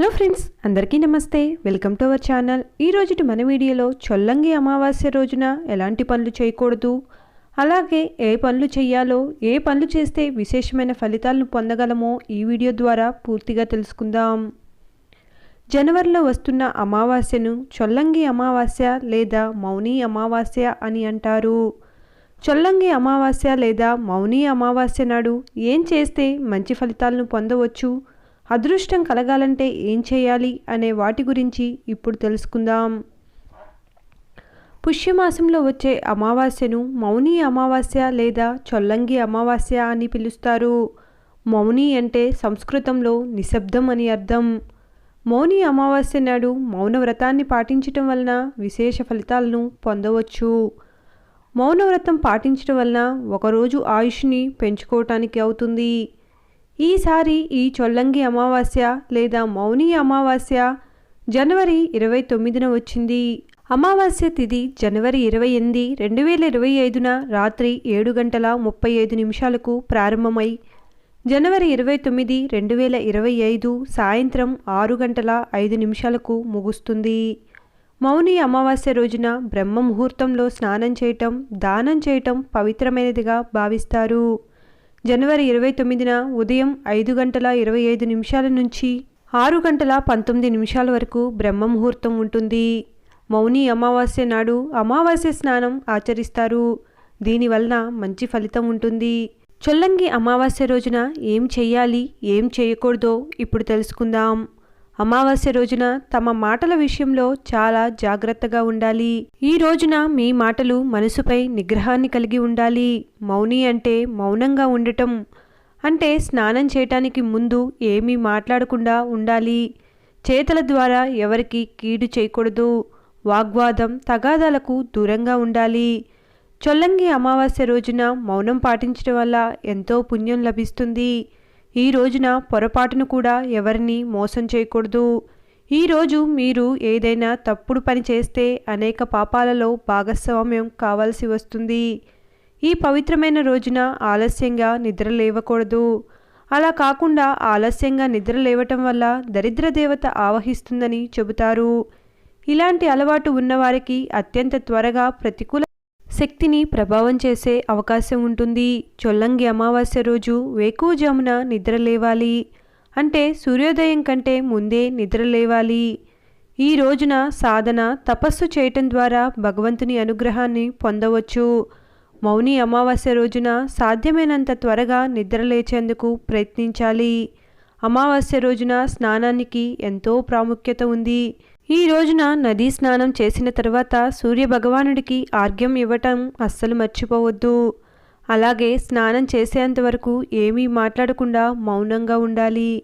Hello friends అందరికీ నమస్తే. Welcome to our channel. ఈ రోజుటి మన వీడియోలో చొల్లంగి అమావాస్య రోజున ఎలాంటి పనులు చేయకూడదు? అలాగే ఏ పనులు చేయాలో ఏ పనులు చేస్తే విశేషమైన ఫలితాలను పొందగలమో ఈ వీడియో ద్వారా పూర్తిగా తెలుసుకుందాం. జనవరిలో వస్తున్న అమావాస్యను చొల్లంగి అమావాస్య లేదా మౌని అమావాస్య అని అంటారు. చొల్లంగి అమావాస్య లేదా మౌని అమావాస్య నాడు ఏం చేస్తే మంచి ఫలితాలను పొందవచ్చు? అదృష్టం కలగాలంటే ఏం చేయాలి అనే వాటి గురించి ఇప్పుడు తెలుసుకుందాం. పుష్యమాసంలో వచ్చే అమావాస్యను మౌని అమావాస్య లేదా చొల్లంగి అమావాస్య అని పిలుస్తారు. మౌని అంటే సంస్కృతంలో నిశ్శబ్దం అని అర్థం. మౌని అమావాస్య నాడు మౌన వ్రతాన్ని పాటించటం వలన విశేష ఫలితాలను పొందవచ్చు. మౌనవ్రతం పాటించడం వలన ఒకరోజు ఆయుష్ని పెంచుకోవటానికి అవుతుంది. ఈసారి ఈ చొల్లంగి అమావాస్య లేదా మౌని అమావాస్య జనవరి ఇరవై తొమ్మిదిన వచ్చింది. అమావాస్య తిథి జనవరి ఇరవై ఎనిమిది రెండు వేల ఇరవై ఐదున రాత్రి ఏడు గంటల ముప్పై ఐదు నిమిషాలకు ప్రారంభమై జనవరి ఇరవై తొమ్మిది రెండు వేల ఇరవై ఐదు సాయంత్రం ఆరు గంటల ఐదు నిమిషాలకు ముగుస్తుంది. మౌని అమావాస్య రోజున బ్రహ్మ ముహూర్తంలో స్నానం చేయటం దానం చేయటం పవిత్రమైనదిగా భావిస్తారు. జనవరి ఇరవై తొమ్మిదిన ఉదయం ఐదు గంటల ఇరవై ఐదు నిమిషాల నుంచి ఆరు గంటల పంతొమ్మిది నిమిషాల వరకు బ్రహ్మ ముహూర్తం ఉంటుంది. మౌని అమావాస్య నాడు అమావాస్య స్నానం ఆచరిస్తారు. దీనివలన మంచి ఫలితం ఉంటుంది. చొల్లంగి అమావాస్య రోజున ఏం చెయ్యాలి ఏం చేయకూడదో ఇప్పుడు తెలుసుకుందాం. అమావాస్య రోజున తమ మాటల విషయంలో చాలా జాగ్రత్తగా ఉండాలి. ఈ రోజున మీ మాటలు మనసుపై నిగ్రహాన్ని కలిగి ఉండాలి. మౌని అంటే మౌనంగా ఉండటం. అంటే స్నానం చేయటానికి ముందు ఏమీ మాట్లాడకుండా ఉండాలి. చేతల ద్వారా ఎవరికి కీడు చేయకూడదు. వాగ్వాదం తగాదాలకు దూరంగా ఉండాలి. చొల్లంగి అమావాస్య రోజున మౌనం పాటించడం వల్ల ఎంతో పుణ్యం లభిస్తుంది. ఈ రోజున పొరపాటును కూడా ఎవరిని మోసం చేయకూడదు. ఈరోజు మీరు ఏదైనా తప్పుడు పని చేస్తే అనేక పాపాలలో భాగస్వామ్యం కావాల్సి వస్తుంది. ఈ పవిత్రమైన రోజున ఆలస్యంగా నిద్ర లేవకూడదు. అలా కాకుండా ఆలస్యంగా నిద్ర లేవటం వల్ల దరిద్ర దేవత ఆవహిస్తుందని చెబుతారు. ఇలాంటి అలవాటు ఉన్నవారికి అత్యంత త్వరగా ప్రతికూల శక్తిని ప్రభావం చేసే అవకాశం ఉంటుంది. చొల్లంగి అమావాస్య రోజు వేకువజామున నిద్ర లేవాలి అంటే సూర్యోదయం కంటే ముందే నిద్ర లేవాలి. ఈ రోజున సాధన తపస్సు చేయటం ద్వారా భగవంతుని అనుగ్రహాన్ని పొందవచ్చు. మౌని అమావాస్య రోజున సాధ్యమైనంత త్వరగా నిద్ర లేచేందుకు ప్రయత్నించాలి. అమావాస్య రోజున స్నానానికి ఎంతో ప్రాముఖ్యత ఉంది. ఈ రోజున నదీ స్నానం చేసిన తర్వాత సూర్య భగవానుడికి ఆర్ఘ్యం ఇవ్వటం అస్సలు మర్చిపోవద్దు. అలాగే స్నానం చేసేంత వరకు ఏమీ మాట్లాడకుండా మౌనంగా ఉండాలి.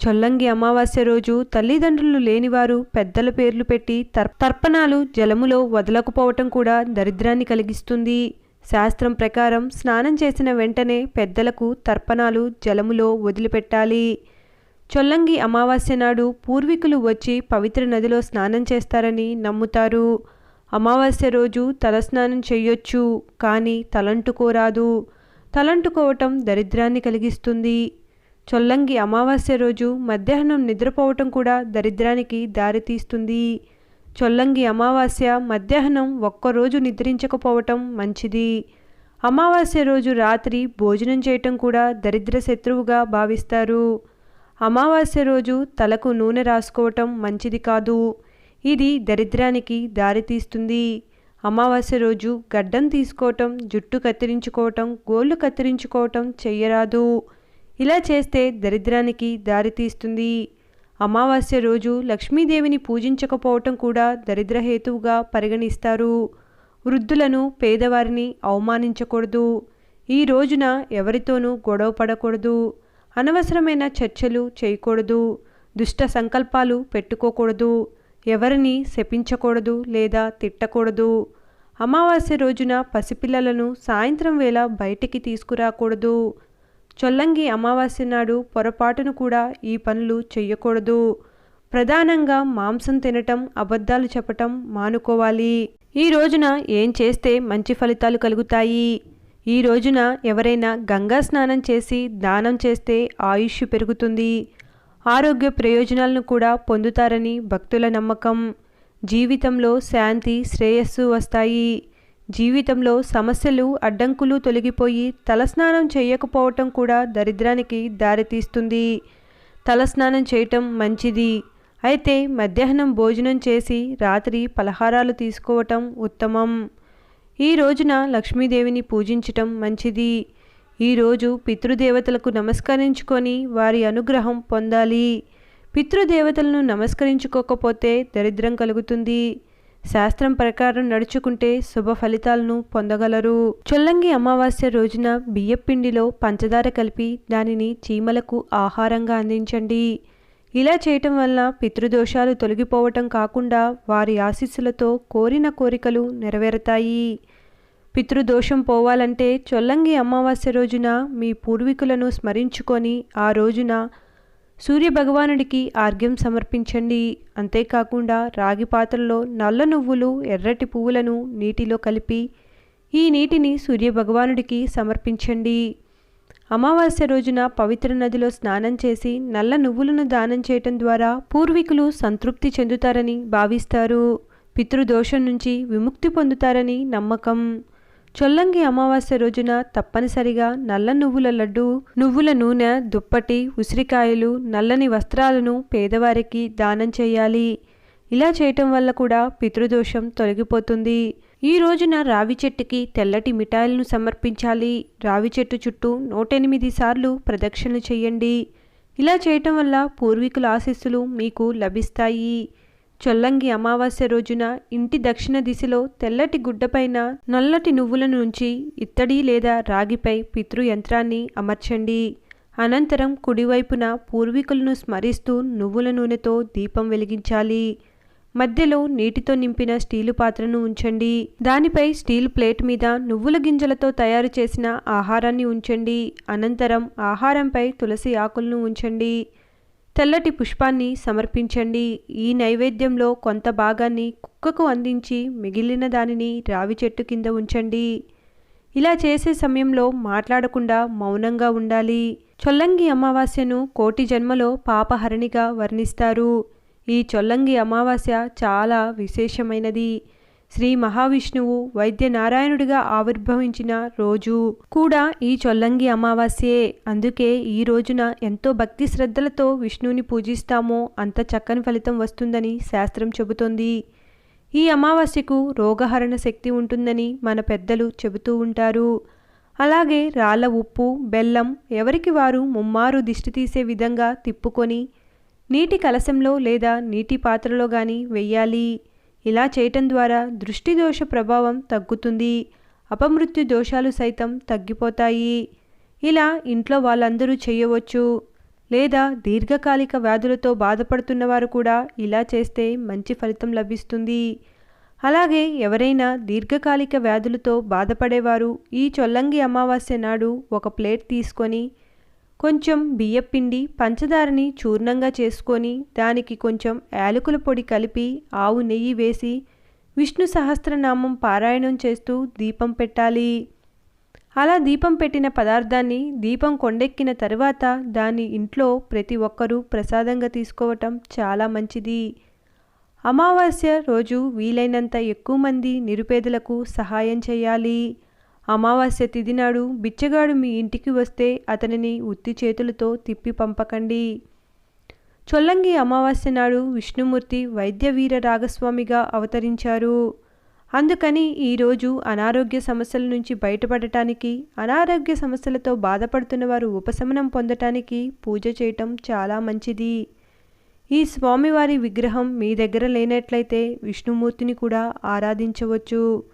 చొల్లంగి అమావాస్య రోజు తల్లిదండ్రులు లేనివారు పెద్దల పేర్లు పెట్టి తర్ తర్పణాలు జలములో వదలకపోవటం కూడా దరిద్రాన్ని కలిగిస్తుంది. శాస్త్రం ప్రకారం స్నానం చేసిన వెంటనే పెద్దలకు తర్పణాలు జలములో వదిలిపెట్టాలి. చొల్లంగి అమావాస్య నాడు పూర్వీకులు వచ్చి పవిత్ర నదిలో స్నానం చేస్తారని నమ్ముతారు. అమావాస్య రోజు తలస్నానం చెయ్యొచ్చు కానీ తలంటుకోరాదు. తలంటుకోవటం దరిద్రాన్ని కలిగిస్తుంది. చొల్లంగి అమావాస్య రోజు మధ్యాహ్నం నిద్రపోవటం కూడా దరిద్రానికి దారితీస్తుంది. చొల్లంగి అమావాస్య మధ్యాహ్నం ఒక్కరోజు నిద్రించకపోవటం మంచిది. అమావాస్య రోజు రాత్రి భోజనం చేయటం కూడా దరిద్ర శత్రువుగా భావిస్తారు. అమావాస్య రోజు తలకు నూనె రాసుకోవటం మంచిది కాదు. ఇది దరిద్రానికి దారితీస్తుంది అమావాస్య రోజు గడ్డం తీసుకోవటం జుట్టు కత్తిరించుకోవటం గోళ్ళు కత్తిరించుకోవటం చెయ్యరాదు. ఇలా చేస్తే దరిద్రానికి దారితీస్తుంది అమావాస్య రోజు లక్ష్మీదేవిని పూజించకపోవటం కూడా దరిద్రహేతువుగా పరిగణిస్తారు. వృద్ధులను పేదవారిని అవమానించకూడదు. ఈ రోజున ఎవరితోనూ గొడవ పడకూడదు. అనవసరమైన చర్చలు చేయకూడదు దుష్ట సంకల్పాలు పెట్టుకోకూడదు ఎవరిని శపించకూడదు లేదా తిట్టకూడదు. అమావాస్య రోజున పసిపిల్లలను సాయంత్రం వేళ బయటికి తీసుకురాకూడదు. చొల్లంగి అమావాస్య నాడు పొరపాటును కూడా ఈ పనులు చెయ్యకూడదు. ప్రధానంగా మాంసం తినటం అబద్ధాలు చెప్పటం మానుకోవాలి. ఈ రోజున ఏం చేస్తే మంచి ఫలితాలు కలుగుతాయి? ఈ రోజున ఎవరైనా గంగా స్నానం చేసి దానం చేస్తే ఆయుష్ పెరుగుతుంది. ఆరోగ్య ప్రయోజనాలను కూడా పొందుతారని భక్తుల నమ్మకం. జీవితంలో శాంతి శ్రేయస్సు వస్తాయి. జీవితంలో సమస్యలు అడ్డంకులు తొలగిపోయి తలస్నానం చేయకపోవటం కూడా దరిద్రానికి దారితీస్తుంది. తలస్నానం చేయటం మంచిది. అయితే మధ్యాహ్నం భోజనం చేసి రాత్రి పలహారాలు తీసుకోవటం ఉత్తమం. ఈ రోజున లక్ష్మీదేవిని పూజించటం మంచిది. ఈరోజు పితృదేవతలకు నమస్కరించుకొని వారి అనుగ్రహం పొందాలి. పితృదేవతలను నమస్కరించుకోకపోతే దరిద్రం కలుగుతుంది. శాస్త్రం ప్రకారం నడుచుకుంటే శుభ ఫలితాలను పొందగలరు. చొల్లంగి అమావాస్య రోజున బియ్యపిండిలో పంచదార కలిపి దానిని చీమలకు ఆహారంగా అందించండి. ఇలా చేయటం వల్ల పితృదోషాలు తొలగిపోవటం కాకుండా వారి ఆశీస్సులతో కోరిన కోరికలు నెరవేరుతాయి. పితృదోషం పోవాలంటే చొల్లంగి అమావాస్య రోజున మీ పూర్వీకులను స్మరించుకొని ఆ రోజున సూర్య భగవానుడికి ఆర్ఘ్యం సమర్పించండి. అంతేకాకుండా రాగి పాత్రలో నల్ల నువ్వులు ఎర్రటి పువ్వులను నీటిలో కలిపి ఈ నీటిని సూర్య భగవానుడికి సమర్పించండి. అమావాస్య రోజున పవిత్ర నదిలో స్నానం చేసి నల్ల నువ్వులను దానం చేయటం ద్వారా పూర్వీకులు సంతృప్తి చెందుతారని భావిస్తారు. పితృదోషం నుంచి విముక్తి పొందుతారని నమ్మకం. చొల్లంగి అమావాస్య రోజున తప్పనిసరిగా నల్ల నువ్వుల లడ్డు నువ్వుల నూనె దుప్పటి ఉసిరికాయలు నల్లని వస్త్రాలను పేదవారికి దానం చేయాలి. ఇలా చేయటం వల్ల కూడా పితృదోషం తొలగిపోతుంది. ఈ రోజున రావి చెట్టుకి తెల్లటి మిఠాయిలను సమర్పించాలి. రావి చెట్టు చుట్టూ నూటెనిమిది సార్లు ప్రదక్షిణలు చేయండి. ఇలా చేయటం వల్ల పూర్వీకుల ఆశీస్సులు మీకు లభిస్తాయి. చొల్లంగి అమావాస్య రోజున ఇంటి దక్షిణ దిశలో తెల్లటి గుడ్డపైన నల్లటి నువ్వుల నుంచి ఇత్తడి లేదా రాగిపై పితృ యంత్రాన్ని అమర్చండి. అనంతరం కుడివైపున పూర్వీకులను స్మరిస్తూ నువ్వుల నూనెతో దీపం వెలిగించాలి. మధ్యలో నీటితో నింపిన స్టీలు పాత్రను ఉంచండి. దానిపై స్టీల్ ప్లేట్ మీద నువ్వుల గింజలతో తయారు చేసిన ఆహారాన్ని ఉంచండి. అనంతరం ఆహారంపై తులసి ఆకులను ఉంచండి. తెల్లటి పుష్పాన్ని సమర్పించండి. ఈ నైవేద్యంలో కొంత భాగాన్ని కుక్కకు అందించి మిగిలిన దానిని రావి చెట్టు కింద ఉంచండి. ఇలా చేసే సమయంలో మాట్లాడకుండా మౌనంగా ఉండాలి. చొల్లంగి అమావాస్యను కోటి జన్మలో పాపహరణిగా వర్ణిస్తారు. ఈ చొల్లంగి అమావాస్య చాలా విశేషమైనది. శ్రీ మహావిష్ణువు వైద్యనారాయణుడిగా ఆవిర్భవించిన రోజు కూడా ఈ చొల్లంగి అమావాస్యే. అందుకే ఈ రోజున ఎంతో భక్తి శ్రద్ధలతో విష్ణువుని పూజిస్తామో అంత చక్కని ఫలితం వస్తుందని శాస్త్రం చెబుతోంది. ఈ అమావాస్యకు రోగహరణ శక్తి ఉంటుందని మన పెద్దలు చెబుతూ ఉంటారు. అలాగే రాళ్ళ ఉప్పు బెల్లం ఎవరికి వారు ముమ్మారు దిష్టి తీసే విధంగా తిప్పుకొని నీటి కలశంలో లేదా నీటి పాత్రలో కానీ వెయ్యాలి. ఇలా చేయటం ద్వారా దృష్టి దోష ప్రభావం తగ్గుతుంది. అపమృత్యు దోషాలు సైతం తగ్గిపోతాయి. ఇలా ఇంట్లో వాళ్ళందరూ చేయవచ్చు. లేదా దీర్ఘకాలిక వ్యాధులతో బాధపడుతున్న వారు కూడా ఇలా చేస్తే మంచి ఫలితం లభిస్తుంది. అలాగే ఎవరైనా దీర్ఘకాలిక వ్యాధులతో బాధపడేవారు ఈ చొల్లంగి అమావాస్య నాడు ఒక ప్లేట్ తీసుకొని కొంచెం బియ్యపిండి పంచదారని చూర్ణంగా చేసుకొని దానికి కొంచెం యాలకుల పొడి కలిపి ఆవు నెయ్యి వేసి విష్ణు సహస్రనామం పారాయణం చేస్తూ దీపం పెట్టాలి. అలా దీపం పెట్టిన పదార్థాన్ని దీపం కొండెక్కిన తర్వాత దాన్ని ఇంట్లో ప్రతి ఒక్కరూ ప్రసాదంగా తీసుకోవటం చాలా మంచిది. అమావాస్య రోజు వీలైనంత ఎక్కువ మంది నిరుపేదలకు సహాయం చేయాలి. అమావాస్య తిథి నాడు బిచ్చగాడు మీ ఇంటికి వస్తే అతనిని ఉత్తి చేతులతో తిప్పి పంపకండి. చొల్లంగి అమావాస్య నాడు విష్ణుమూర్తి వైద్య వీర రాగస్వామిగా అవతరించారు. అందుకని ఈరోజు అనారోగ్య సమస్యల నుంచి బయటపడటానికి అనారోగ్య సమస్యలతో బాధపడుతున్న వారు ఉపశమనం పొందటానికి పూజ చేయటం చాలా మంచిది. ఈ స్వామివారి విగ్రహం మీ దగ్గర లేనట్లయితే విష్ణుమూర్తిని కూడా ఆరాధించవచ్చు.